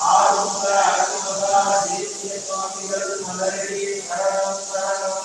ஆறுமுக அருமுகா தேசிய சுவாமிகள் மலரடி சரணம் சரணம்.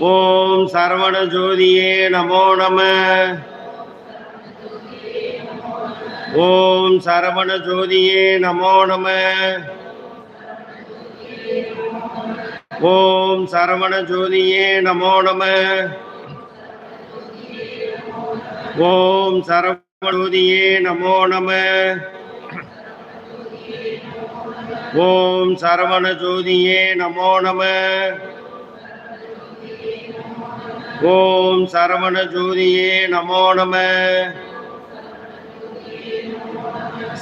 ஓம் சரவண ஜோதியே நமோ நம. ஓம் சரவண ஜோதியே நமோ நம. ஓம் சரவண ஜோதியே நமோ நம. ஓம் சரவணோதியே நமோ நம. ஓம் சரவண ஜோதியே நமோ நம. ஓம் சரவண ஜோதியே நமோ நம.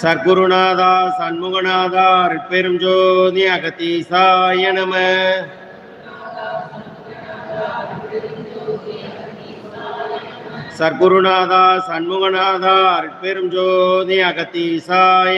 சர்க்குருநாதா சண்முகநாதா ரிப்பெரும் ஜோதி அகத்தீசாய நம. சர்க்குருநாதா சண்முகநாதா அருட்பெரும் ஜோதி அகத்தீசாய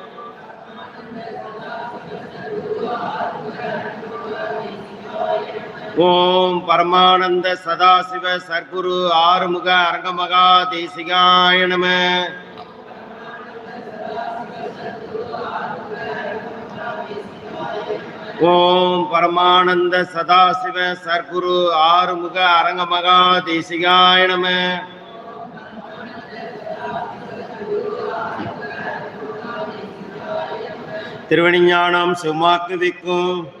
ஓம் பரமானந்த சதாசிவ சர்க்குரு ஆறுமுக அரங்கமகா தேசிகாய நம. ஓம் பரமானந்த சதாசிவ சர்க்குரு ஆறுமுக அரங்கமகா தேசிகாய நம. திருவணிஞானம் சிவமாக்கு விக்கும்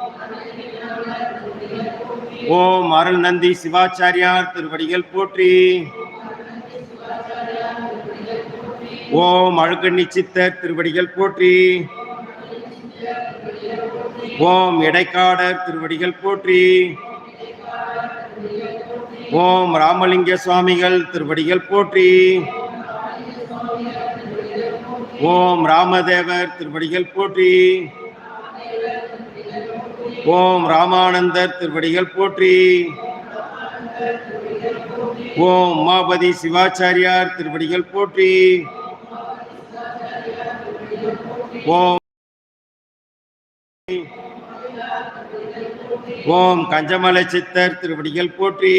ஓம் அருள் நந்தி சிவாச்சாரியார் திருவடிகள் போற்றி. ஓம் அழுக்கண்ணி சித்தர் திருவடிகள் போற்றி. ஓம் இடைக்காடர் திருவடிகள் போற்றி. ஓம் ராமலிங்க சுவாமிகள் திருவடிகள் போற்றி. ஓம் ராமதேவர் திருவடிகள் போற்றி. ஓம் ராமானந்தர் திருவடிகள் போற்றி. ஓம் உமாபதி சிவாச்சாரியார் திருப்படிகள் போற்றி. ஓம் ஓம் கஞ்சமலை சித்தர் திருப்படிகள் போற்றி.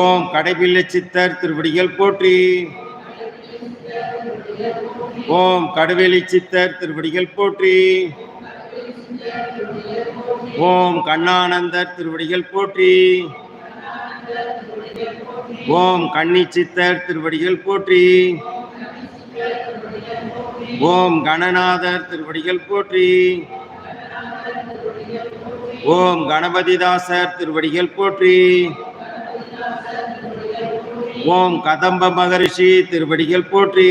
ஓம் கடைபில்லை சித்தர் திருப்படிகள் போற்றி. ஓம் கடுவெளி சித்தர் திருப்படிகள் போற்றி. ஓம் கண்ணானந்தர் திருவடிகள் போற்றி. ஓம் கண்ணிச்சித்தர் திருவடிகள் போற்றி. ஓம் கணநாதர் திருவடிகள் போற்றி. ஓம் கணபதிதாசர் திருவடிகள் போற்றி. ஓம் கதம்ப மகரிஷி திருவடிகள் போற்றி.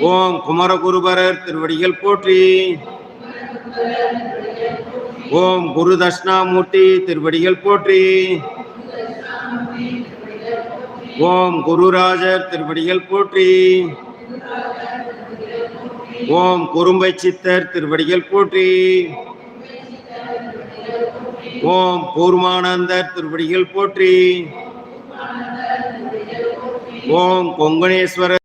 ஓம் குமரகுருபரர் திருவடிகள் போற்றி. ஓம் குரு தட்சிணாமூர்த்தி திருவடிகள் போற்றி. ஓம் குருராஜர் திருவடிகள் போற்றி. ஓம் குறும்பை சித்தர் திருவடிகள் போற்றி. ஓம் பூர்மானந்தர் திருவடிகள் போற்றி. ஓம் கொங்கணேஸ்வரர்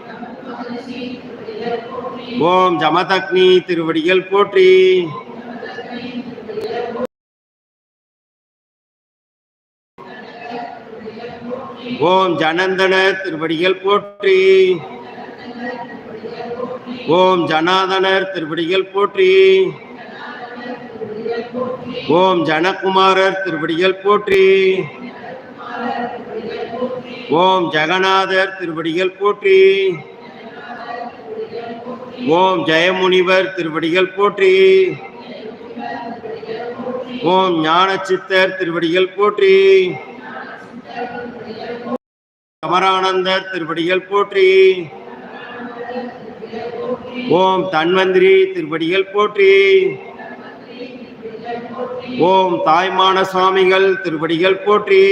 ஓம் ஜமதக்னி திருவடிகள் போற்றி. ஓம் ஜனந்தன திருவடிகள் போற்றி. ஓம் ஜனாதனர் திருவடிகள் போற்றி. ஓம் ஜனகுமாரர் திருவடிகள் போற்றி. ஓம் ஜெகநாதர் திருவடிகள் போற்றி. ஓம் ஜெயமுனிவர் திருவடிகள் போற்றி. ஓம் ஞான சித்தர் திருவடிகள் போற்றி. அமரானந்தர் திருவடிகள் போற்றி. ஓம் தன்வந்திரி திருவடிகள் போற்றி. ஓம் தாய்மான சுவாமிகள் திருவடிகள் போற்றி.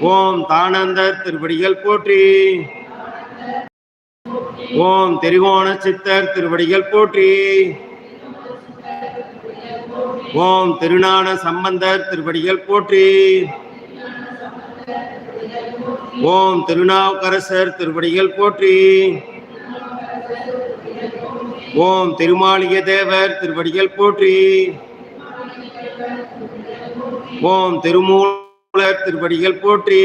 ஓம் தானந்தர் திருவடிகள் போற்றி. ஓம் திரிகோண சித்தர் திருவடிகள் போற்றி. ஓம் திருஞான சம்பந்தர் திருவடிகள் போற்றி. ஓம் திருநாவுக்கரசர் திருவடிகள் போற்றி. ஓம் திருமாளிகை தேவர் திருவடிகள் போற்றி. ஓம் திருமூலர் திருவடிகள் போற்றி.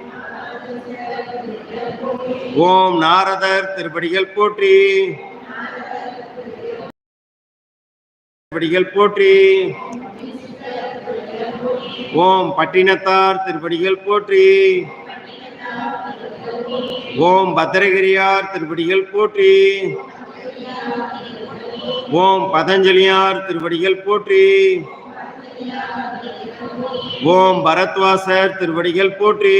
ஓம் நாரதர் திருப்படிகள் போற்றி. திருப்படிகள் போற்றி. ஓம் பட்டினத்தார் திருப்படிகள் போற்றி. ஓம் பத்திரகிரியார் திருப்படிகள் போற்றி. ஓம் பதஞ்சலியார் திருப்படிகள் போற்றி. ஓம் பரத்வாசர் திருவடிகள் போற்றி.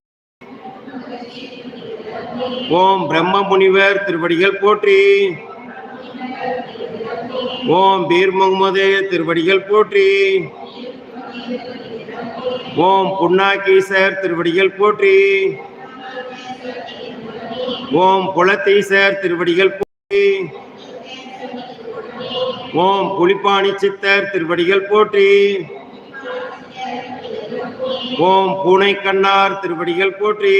ஓம் பிரம்ம முனிவர் திருவடிகள் போற்றி. ஓம் பீர் முகமது திருவடிகள் போற்றி. ஓம் புன்னாகீசர் திருவடிகள் போற்றி. ஓம் புலத்தீசர் திருவடிகள் போற்றி. ஓம் புலிப்பாணி சித்தர் திருவடிகள் போற்றி. ஓம் பூனை கண்ணார் திருவடிகள் போற்றி.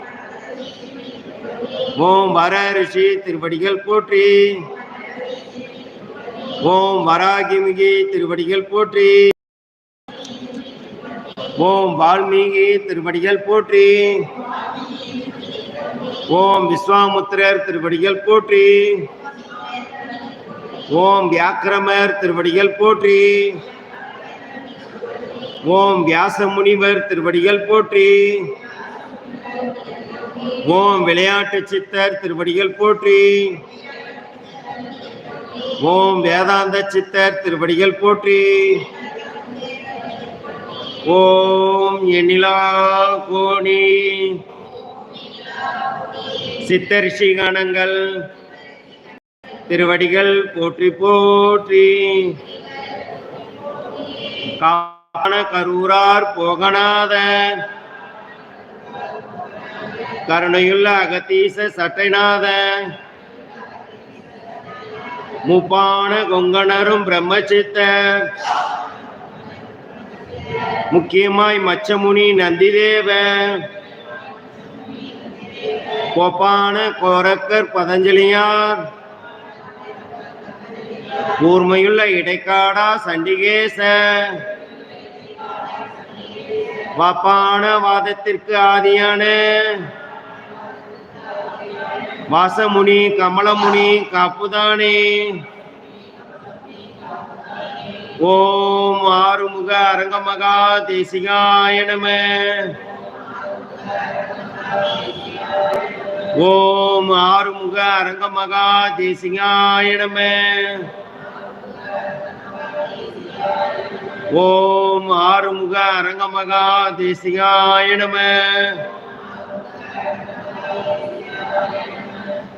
ஓம் வர ரிஷி திருவடிகள் போற்றி. ஓம் வராகிமிகி திருவடிகள் போற்றி. ஓம் வால்மீகி திருவடிகள் போற்றி. ஓம் விஸ்வாமுத்திரர் திருவடிகள் போற்றி. ஓம் வியாக்கிரமர் திருவடிகள் போற்றி. ஓம் வியாச முனிவர் திருவடிகள் போற்றி. ஓம் விளையாட்டு சித்தர் திருவடிகள் போற்றி. ஓம் வேதாந்த சித்தர் திருவடிகள் போற்றி. ஓம் எண்ணிலா கோணி. சித்தர் கணங்கள் திருவடிகள் போற்றி போற்றி. காண கரூரார் போகநாத கருணையுள்ள அகத்தீச சட்டைநாத. முப்பான கொங்கணரும் பிரம்மசித்த முக்கியமாய் மச்சமுனி நந்திதேவ. கோப்பான கோரக்கர் பதஞ்சலியார். கூர்மையுள்ள இடைக்காடா சண்டிகேச. வாப்பான வாதத்திற்கு ஆதியான. வாசமுனி கமலமுனி காப்புதானே. ஓம் ஆறுமுக அரங்கமகா தேசிகாய நம. ஓம் ஆறுமுக அரங்கமகா தேசிகாய நம. ஓம் ஆறுமுக அரங்கமகா தேசிகாய நம.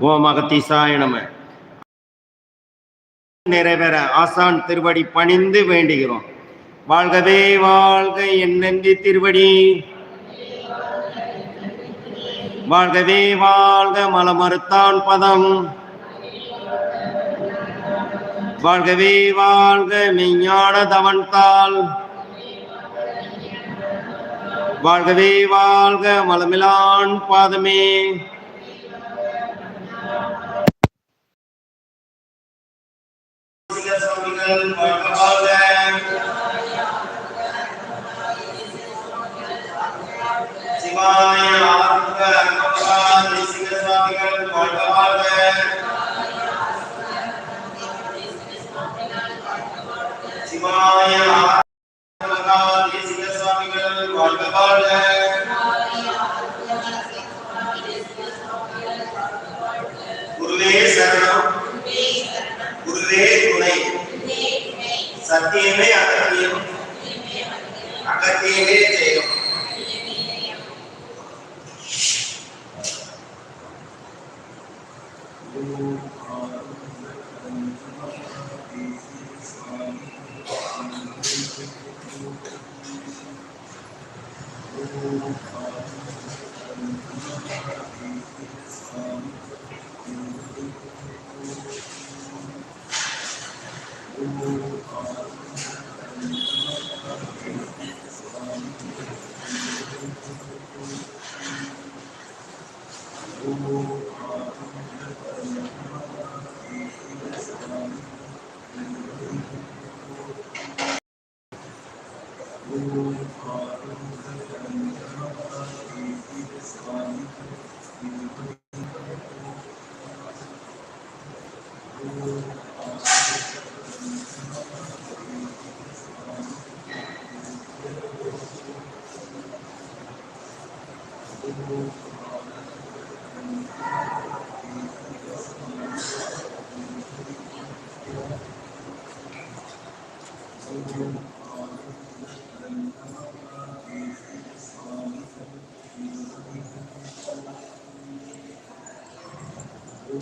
ஓம் அகத்தீசாய நம. நிறைவேற ஆசான் திருவடி பணிந்து வேண்டுகிறோம். வாழ்கவே வாழ்க என்னென்று திருவடி. வாழ்கவே வாழ்க மலமறுத்தான் பதம். வாழ்கவே வாழ்க மெய்ஞான தவன்தாள் வாழ்கவே வாழ்க மலமிலான் பாதமே. சிவாய Thank you.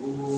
Ooh.